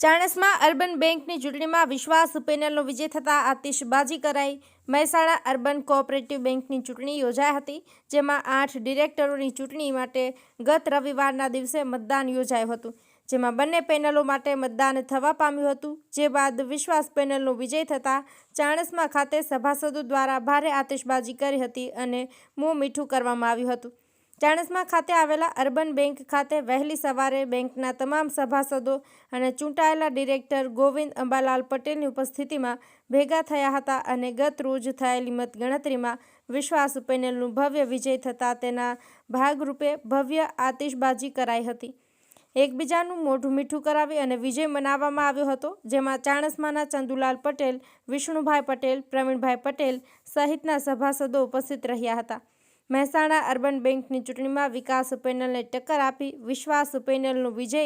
ચાણસમાં urban બેંકની ચૂંટણીમાં વિશ્વાસ પેનલનો વિજય થતાં આતિશબાજી કરાઈ. મહેસાણા અર્બન કોઓપરેટિવ બેંકની ચૂંટણી યોજાઈ હતી, જેમાં આઠ ડિરેક્ટરોની ચૂંટણી માટે ગત રવિવારના દિવસે મતદાન યોજાયું હતું, જેમાં બંને પેનલો માટે મતદાન થવા પામ્યું હતું. જે બાદ વિશ્વાસ પેનલનો વિજય થતાં ચાણસમા ખાતે સભાસદો દ્વારા ભારે આતિશબાજી કરી હતી અને મોં મીઠું કરવામાં આવ્યું હતું. ચાણસ્મા ખાતે આવેલા અર્બન બેંક ખાતે વહેલી સવારે બેંકના તમામ સભાસદો અને ચૂંટાયેલા ડિરેક્ટર ગોવિંદ અંબાલાલ પટેલની ઉપસ્થિતિમાં ભેગા થયા હતા અને ગત રોજ થયેલી મતગણતરીમાં વિશ્વાસ પેનલનું ભવ્ય વિજય થતાં તેના ભાગરૂપે ભવ્ય આતિશબાજી કરાઈ હતી. એકબીજાનું મોઢું મીઠું કરાવી અને વિજય મનાવવામાં આવ્યો હતો, જેમાં ચાણસમાના ચંદુલાલ પટેલ, વિષ્ણુભાઈ પટેલ, પ્રવીણભાઈ પટેલ સહિતના સભાસદો ઉપસ્થિત રહ્યા હતા. મહેસાણા અર્બન બેંકની ચૂંટણીમાં વિકાસ પેનલને ટક્કર આપી વિશ્વાસ પેનલનો વિજય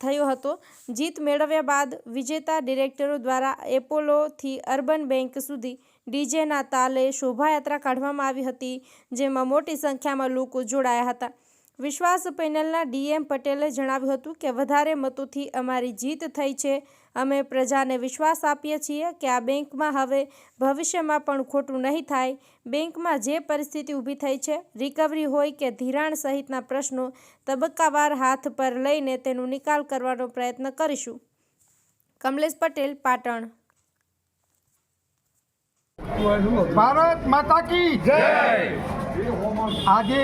થયો હતો. જીત મેળવ્યા બાદ વિજેતા ડિરેક્ટરો દ્વારા એપોલોથી અર્બન બેંક સુધી ડીજેના તાલે શોભાયાત્રા કાઢવામાં આવી હતી, જેમાં મોટી સંખ્યામાં લોકો જોડાયા હતા. વિશ્વાસ પેનલના ડીએમ પટેલે જણાવ્યું હતું કે વધારે મતોથી અમારી જીત થઈ છે. અમે પ્રજાને વિશ્વાસ આપીએ છીએ કે આ બેંકમાં હવે ભવિષ્યમાં પણ ખોટું નહીં થાય. બેંકમાં જે પરિસ્થિતિ ઊભી થઈ છે, રિકવરી હોય કે ધિરાણ સહિતના પ્રશ્નો, તબક્કાવાર હાથ પર લઈને તેનો નિકાલ કરવાનો પ્રયત્ન કરીશું. કમલેશ પટેલ, પાટણ. ભારત માતા કી આજે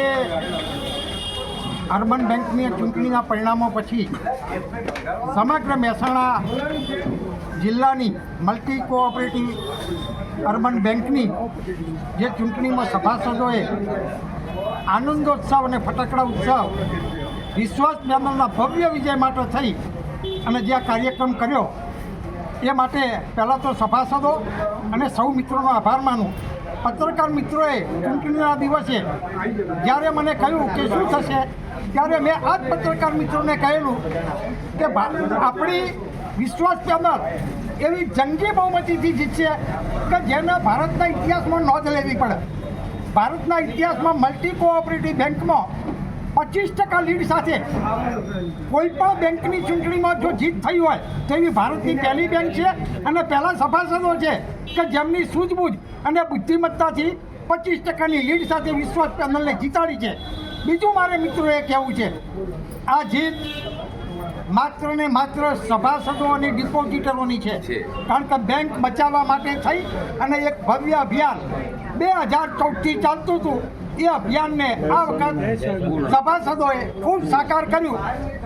અર્બન બેંકની ચૂંટણીના પરિણામો પછી સમગ્ર મહેસાણા જિલ્લાની મલ્ટી કોઓપરેટિવ અર્બન બેંકની જે ચૂંટણીમાં સભાસદોએ આનંદોત્સવ અને ફટાકડા ઉત્સવ, વિશ્વાસ પેનલના ભવ્ય વિજય માટે થઈ અને જે કાર્યક્રમ કર્યો, એ માટે પહેલાં તો સભાસદો અને સૌ મિત્રોનો આભાર માનું. પત્રકાર મિત્રોએ ચૂંટણીના દિવસે જ્યારે મને કહ્યું કે શું થશે, ત્યારે મેં આ જ પત્રકાર મિત્રોને કહેલું કે આપણી વિશ્વાસ પેનલ એવી જંગી બહુમતીથી જીતશે કે જેને ભારતના ઇતિહાસમાં નોંધ લેવી પડે. ભારતના ઇતિહાસમાં મલ્ટી કોઓપરેટિવ બેંકમાં પચીસ ટકા લીડ સાથે. કોઈ પણ બેંકની ચૂંટણીમાં જો જીત થઈ હોય તેવી ભારતની પહેલી બેંક છે અને પહેલા સભાસદો છે કે જેમની સૂઝબૂઝ અને બુદ્ધિમત્તાથી પચીસ ટકાની લીડ સાથે વિશ્વાસ પેનલને જીતાડી છે. બીજું મારે મિત્રોએ કહેવું છે, આ જીત માત્ર ને માત્ર સભાસદો અને ડિપોઝિટરોની છે. કારણ કે બેંક બચાવવા માટે થઈ અને એક ભવ્ય અભિયાન બે હજાર ચૌદથી ચાલતું હતું. એ અભિયાનને આ વખત સભાસદોએ ખૂબ સાકાર કર્યું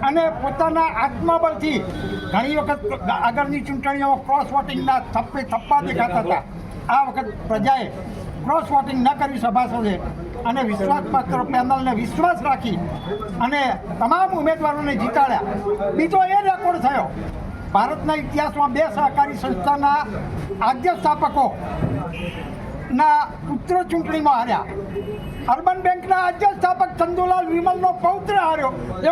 અને પોતાના આત્મબળથી ઘણી વખત આગળની ચૂંટણીઓમાં ક્રોસ વોટિંગના થપ્પે થપ્પા દેખાતા હતા. આ વખત પ્રજાએ ક્રોસ વોટિંગ ન કરી સભાસદે અને વિશ્વાસપાત્ર પેનલને વિશ્વાસ રાખી અને તમામ ઉમેદવારોને જીતાડ્યા. બીજો એ રેકોર્ડ થયો. ભારતના ઇતિહાસમાં બે સહકારી સંસ્થાના આદ્ય સ્થાપકો ના પુત્ર ચૂંટણીમાં હાર્યા. અર્બન બેંકના આદ્ય સ્થાપક ચંદુલાલ વિમલનો પૌત્ર હાર્યો.